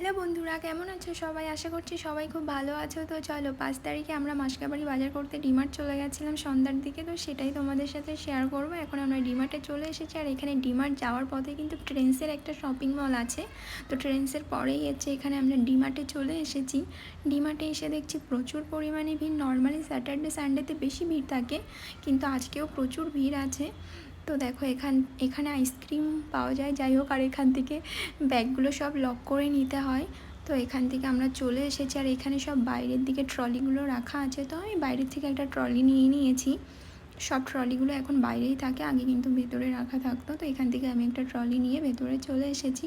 Hello বন্ধুরা, কেমন আছো সবাই? আশা করছি সবাই খুব ভালো আছো। তো চলো, পাঁচ তারিখে আমরা মাসকাবাড়ি বাজার করতে ডিমার্ট চলে গেছিলাম সন্ধ্যার দিকে। তো সেটাই তোমাদের সাথে শেয়ার করব। এখন আমরা ডিমার্টে চলে এসেছি আর এখানে ডিমার্ট যাওয়ার পথে কিন্তু ট্রেন্সের একটা শপিং মল আছে। তো ট্রেন্সের পরেই হচ্ছে এখানে আমরা ডিমার্টে চলে এসেছি। ডিমার্টে এসে দেখছি প্রচুর পরিমাণে ভিড়। নর্মালি স্যাটারডে সানডেতে বেশি ভিড় থাকে, কিন্তু আজকেও প্রচুর ভিড় আছে। তো দেখো, এখান, এখানে আইসক্রিম পাওয়া যায়। যাই হোক, আর এখান থেকে ব্যাগগুলো সব লক করে নিতে হয়। তো এখান থেকে আমরা চলে এসেছি। আর এখানে সব বাইরের দিকে ট্রলিগুলো রাখা আছে। তো আমি বাইরের থেকে একটা ট্রলি নিয়ে নিয়েছি। সব ট্রলিগুলো এখন বাইরেই থাকে, আগে কিন্তু ভেতরে রাখা থাকতো। তো এখান থেকে আমি একটা ট্রলি নিয়ে ভেতরে চলে এসেছি।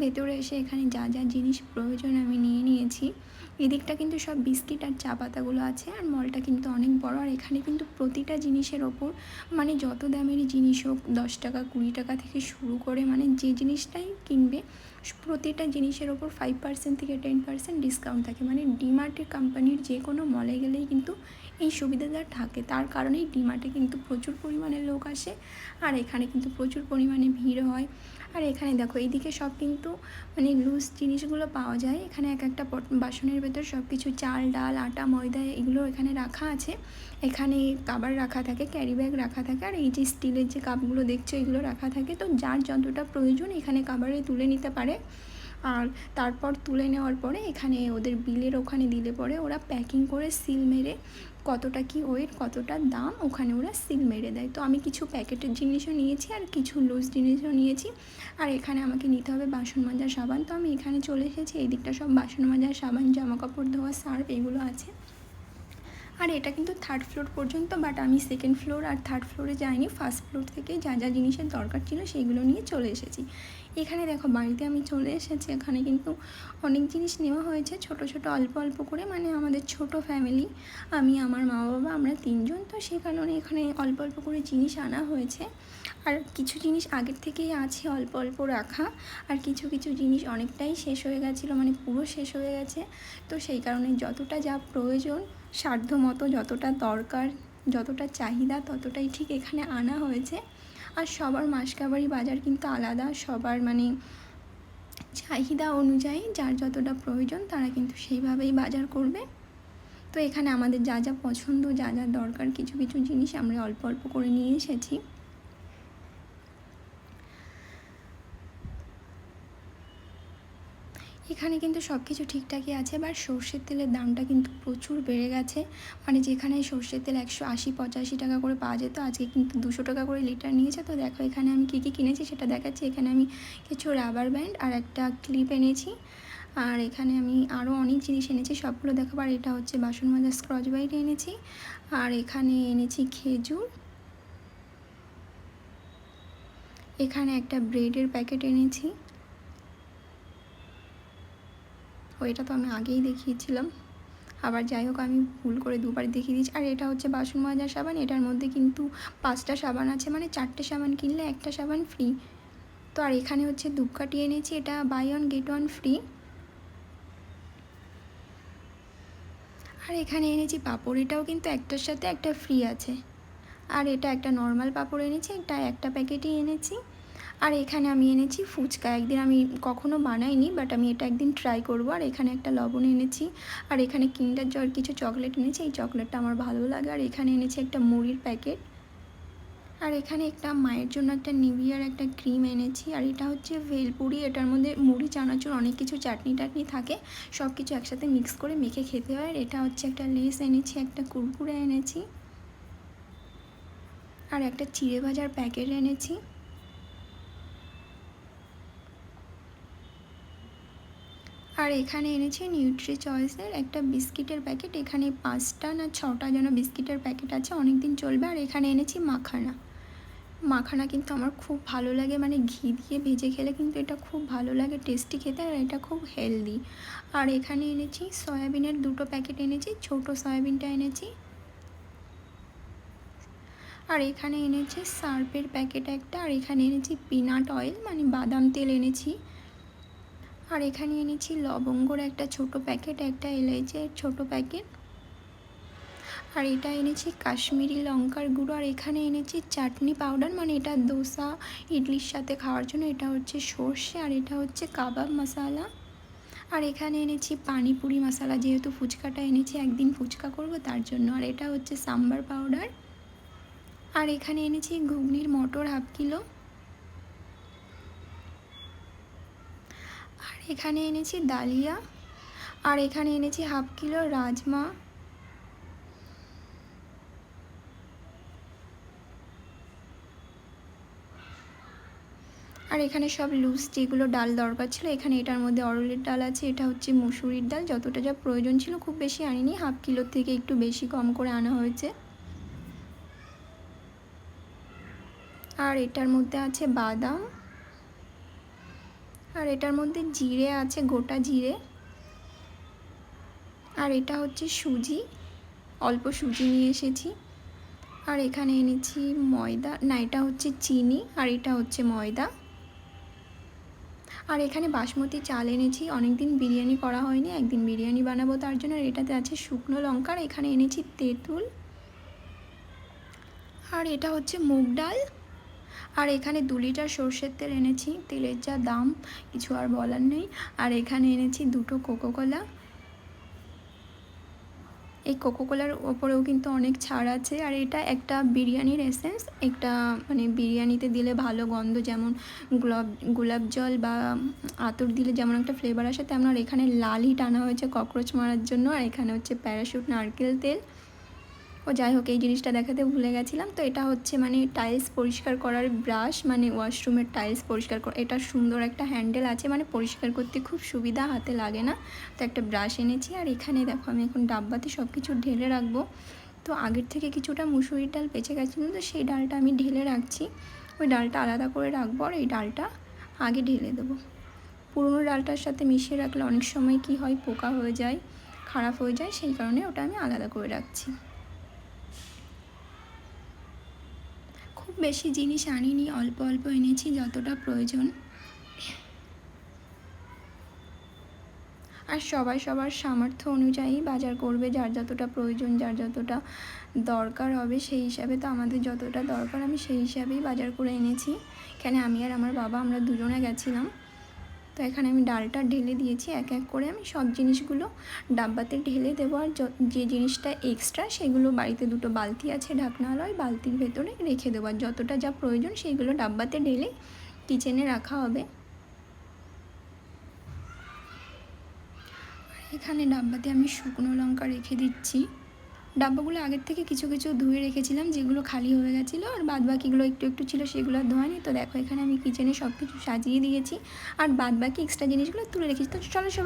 ভেতরে এসে এখানে যা যা জিনিস প্রয়োজন আমি নিয়ে নিয়েছি। এদিকটা কিন্তু সব বিস্কিট আর চা পাতাগুলো আছে আর মলটা কিন্তু অনেক বড়। আর এখানে কিন্তু প্রতিটা জিনিসের ওপর মানে যত দামেরই জিনিস হোক, দশ টাকা, কুড়ি টাকা থেকে শুরু করে মানে যে জিনিসটাই কিনবে প্রতিটা জিনিসের ওপর ফাইভ পার্সেন্ট থেকে টেন পার্সেন্ট ডিসকাউন্ট থাকে। মানে ডিমার্টের কোম্পানির যে কোনো মলে গেলেই কিন্তু এই সুবিধাটা থাকে। তার কারণেই ডিমার্টে কিন্তু প্রচুর পরিমাণে লোক আসে। আর এখানে কিন্তু প্রচুর পরিমাণে ভিড় হয়। আর এখানে দেখো, এইদিকে সব কিন্তু মানে লুজ জিনিসগুলো পাওয়া যায়। এখানে এক একটা বাসনের ভেতর সব কিছু চাল, ডাল, আটা, ময়দা এগুলো এখানে রাখা আছে। এখানে কাবার রাখা থাকে ক্যারি ব্যাগ রাখা থাকে, আর এই যে স্টিলের যে কাপগুলো দেখছ, এগুলো রাখা থাকে। তো যার যতটা প্রয়োজন এখানে কাবারে তুলে নিতে পারে। আর তারপর তুলে নেওয়ার পরে এখানে ওদের বিলের ওখানে দিলে পরে ওরা প্যাকিং করে সিল মেরে কতটা কি ওয়েট কতটা দাম, ওখানে ওরা সিল মেরে দেয়। তো আমি কিছু প্যাকেটের জিনিসও নিয়েছি আর কিছু লুজ জিনিসও নিয়েছি। আর এখানে আমাকে নিতে হবে বাসন মাজার সাবান। তো আমি এখানে চলে এসেছি এই দিকটা সব বাসন মাজার সাবান জামা কাপড় ধোয়া সার্ফ এগুলো আছে। আর এটা কিন্তু থার্ড ফ্লোর পর্যন্ত বাট আমি সেকেন্ড ফ্লোর আর থার্ড ফ্লোরে যাইনি। ফার্স্ট ফ্লোর থেকে যা যা জিনিসের দরকার ছিল সেইগুলো নিয়ে চলে এসেছি। এখানে দেখো, বাড়িতে আমি চলে এসেছি। এখানে কিন্তু অনেক জিনিস নেওয়া হয়েছে। ছোট ছোট, অল্প অল্প করে। মানে আমাদের ছোট ফ্যামিলি আমি, আমার মা বাবা আমরা তিনজন। তো সে কারণে এখানে অল্প অল্প করে জিনিস আনা হয়েছে। আর কিছু জিনিস আগের থেকেই আছে অল্প অল্প রাখা। আর কিছু কিছু জিনিস অনেকটাই শেষ হয়ে গেছিল মানে পুরো শেষ হয়ে গেছে। তো সেই কারণে যতটা যা প্রয়োজন সাধ্য মতো যতটা দরকার, যতটা চাহিদা, ততটাই ঠিক এখানে আনা হয়েছে। আর সবার মাসকাবাড়ি বাজার কিন্তু আলাদা, সবার মানে চাহিদা অনুযায়ী যার যতটা প্রয়োজন তারা কিন্তু সেইভাবেই বাজার করবে। তো এখানে আমাদের যা যা পছন্দ, যা যা দরকার, কিছু কিছু জিনিস আমরা অল্প অল্প করে নিয়ে এসেছি। এখানে কিন্তু সব কিছু ঠিকঠাকই আছে বাট সর্ষের তেলের দামটা কিন্তু প্রচুর বেড়ে গেছে। মানে যেখানে সর্ষের তেল একশো আশি, পঁচাশি টাকা করে পাওয়া যেত, আজকে কিন্তু দুশো টাকা করে লিটার নিয়েছে তো দেখো এখানে আমি কী কী কিনেছি সেটা দেখাচ্ছি। এখানে আমি কিছু রাবার ব্যান্ড আর একটা ক্লিপ এনেছি। আর এখানে আমি আরও অনেক জিনিস এনেছি, সবগুলো দেখাবো আর এটা হচ্ছে বাসন মাজার স্ক্রচ বাইট এনেছি। আর এখানে এনেছি খেজুর। এখানে একটা ব্রেডের প্যাকেট এনেছি। ওইটা তো আমি আগেই দেখিয়েছিলাম। আবার যাই হোক, আমি ভুল করে দুবার দেখিয়ে দিয়েছি। আর এটা হচ্ছে বাসন মাজার সাবান। এটার মধ্যে কিন্তু পাঁচটা সাবান আছে। মানে চারটে সাবান কিনলে একটা সাবান ফ্রি। তো আর এখানে হচ্ছে ধূপকাঠি এনেছি। এটা buy one get one free আর এখানে এনেছি পাঁপড়। এটাও কিন্তু একটার সাথে একটা ফ্রি আছে। আর এটা একটা নর্মাল পাঁপড় এনেছি। একটা একটা প্যাকেটই এনেছি। আর এখানে আমি এনেছি ফুচকা। একদিন আমি কখনো বানাইনি বাট আমি এটা একদিন ট্রাই করব। আর এখানে একটা লবণ এনেছি। আর এখানে কিন্ডার জল কিছু চকলেট এনেছি। এই চকলেটটা আমার ভালো লাগে। আর এখানে এনেছি একটা মুড়ির প্যাকেট আর এখানে একটা মায়ের জন্য একটা নিভিয়ার একটা ক্রিম এনেছি। আর এটা হচ্ছে ভেলপুরি। এটার মধ্যে মুড়ি, চানাচুর, অনেক কিছু চাটনি টাটনি থাকে। সব কিছু একসাথে মিক্স করে মেখে খেতে হয়। আর এটা হচ্ছে একটা লেস এনেছি, একটা কুরকুরে এনেছি। আর একটা চিড়ে ভাজার প্যাকেট এনেছি। আর এখানে এনেছি নিউট্রি চয়েসের একটা বিস্কিটের প্যাকেট। এখানে পাঁচটা না ছটা যেন বিস্কিটের প্যাকেট আছে অনেক দিন চলবে। আর এখানে এনেছি মাখানা। মাখানা কিন্তু আমার খুব ভালো লাগে মানে ঘি দিয়ে ভেজে খেলে কিন্তু এটা খুব ভালো লাগে টেস্টি খেতে, আর এটা খুব হেলদি আর এখানে এনেছি সয়াবিনের দুটো প্যাকেট এনেছি, ছোট সয়াবিনটা এনেছি। আর এখানে এনেছি সার্ফের প্যাকেট একটা, আর এখানে এনেছি পিনাট অয়েল মানে বাদাম তেল এনেছি। আর এখানে এনেছি লবঙ্গর একটা ছোট প্যাকেট, একটা এলাইচের ছোট প্যাকেট। আর এটা এনেছি কাশ্মীরি লঙ্কার গুঁড়ো, আর এখানে এনেছি চাটনি পাউডার মানে এটা দোসা ইডলির সাথে খাওয়ার জন্য। এটা হচ্ছে সর্ষে, আর এটা হচ্ছে কাবাব মশালা। আর এখানে এনেছি পানিপুরি মশলা, যেহেতু ফুচকাটা এনেছি, একদিন ফুচকা করব তার জন্য। আর এটা হচ্ছে সাম্বার পাউডার। আর এখানে এনেছি ঘুগনির মটর হাফ কিলো। এখানে এনেছি ডালিয়া, আর এখানে এনেছি হাফ কিলো রাজমা। আর এখানে সব লুজ যেগুলো ডাল দরকার ছিল, এখানে এটার মধ্যে অরলের ডাল আছে, এটা হচ্ছে মুসুরির ডাল, যতটা যা প্রয়োজন ছিল খুব বেশি আনিনি, হাফ কিলোর থেকে একটু বেশি কম করে আনা হয়েছে। আর এটার মধ্যে আছে বাদাম। আর এটার মধ্যে জিরে আছে, গোটা জিরে। আর এটা হচ্ছে সুজি। অল্প সুজি নিয়ে এসেছি। আর এখানে এনেছি ময়দা। না, এটা হচ্ছে চিনি আর এটা হচ্ছে ময়দা। আর এখানে বাসমতি চাল এনেছি। অনেক দিন বিরিয়ানি করা হয়নি, একদিন বিরিয়ানি বানাবো তার জন্য। আর এটাতে আছে শুকনো লঙ্কা আর এখানে এনেছি তেঁতুল। আর এটা হচ্ছে মুগ ডাল। আর এখানে দু লিটার সর্ষের তেল এনেছি, তেলের যা দাম, কিছু আর বলার নেই। আর এখানে এনেছি দুটো কোকোকোলা এই কোকোকোলার ওপরেও কিন্তু অনেক ছাড় আছে। আর এটা একটা বিরিয়ানির এসেন্স একটা মানে বিরিয়ানিতে দিলে ভালো গন্ধ, যেমন গোলাপ গোলাপ জল বা আতর দিলে যেমন একটা ফ্লেভার আসে, তেমন আর এখানে লালই টানা হয়েছে ককরোচ মারার জন্য। আর এখানে হচ্ছে প্যারাশুট নারকেল তেল। ও যাই হোক, এই জিনিসটা দেখাতে ভুলে গেছিলাম। তো এটা হচ্ছে মানে টাইলস পরিষ্কার করার ব্রাশ মানে ওয়াশরুমের টাইলস পরিষ্কার করা। এটা সুন্দর একটা হ্যান্ডেল আছে মানে পরিষ্কার করতে খুব সুবিধা, হাতে লাগে না। তো একটা ব্রাশ এনেছি, আর এখানে দেখো আমি এখন ডাব্বাতে সব কিছু ঢেলে রাখব। তো আগের থেকে কিছুটা মুসুরির ডাল বেঁচে গেছিল, তো সেই ডালটা আমি ঢেলে রাখছি। ওই ডালটা আলাদা করে রাখব, আর এই ডালটা আগে ঢেলে দেবো। পুরনো ডালটার সাথে মিশিয়ে রাখলে অনেক সময় কি হয়, পোকা হয়ে যায়, খারাপ হয়ে যায়, সেই কারণে ওটা আমি আলাদা করে রাখছি। বেশি জিনিস আনিনি, অল্প অল্প এনেছি, যতটা প্রয়োজন। আর সবাই সবার সামর্থ্য অনুযায়ী বাজার করবে, যার যতটা প্রয়োজন, যার যতটা দরকার হবে, সেই হিসাবে তো আমাদের যতটা দরকার, আমি সেই হিসাবেই বাজার করে এনেছি। এখানে আমি আর আমার বাবা, আমরা দুজনে গেছিলাম। তো এখানে আমি ডালটা ঢেলে দিয়েছি, এক এক করে আমি সব জিনিসগুলো ডাব্বাতে ঢেলে দেবো। আর যে জিনিসটা এক্সট্রা সেগুলো বাড়িতে দুটো বালতি আছে ঢাকনাওয়ালা ওই বালতির ভেতরে রেখে দেবো। আর যতটা যা প্রয়োজন সেইগুলো ডাব্বাতে ঢেলে কিচেনে রাখা হবে। এখানে ডাব্বাতে আমি শুকনো লঙ্কা রেখে দিচ্ছি। ডাব্বাগুলো আগের থেকে কিছু কিছু ধুয়ে রেখেছিলাম, যেগুলো খালি হয়ে গেছিল আর বাদ বাকিগুলো একটু একটু ছিল সেগুলো ধোয়নি তো দেখো এখানে আমি কিচেনে সব কিছু সাজিয়ে দিয়েছি। আর বাদ বাকি এক্সট্রা জিনিসগুলো তুলে রেখেছি। তো চলো সবাই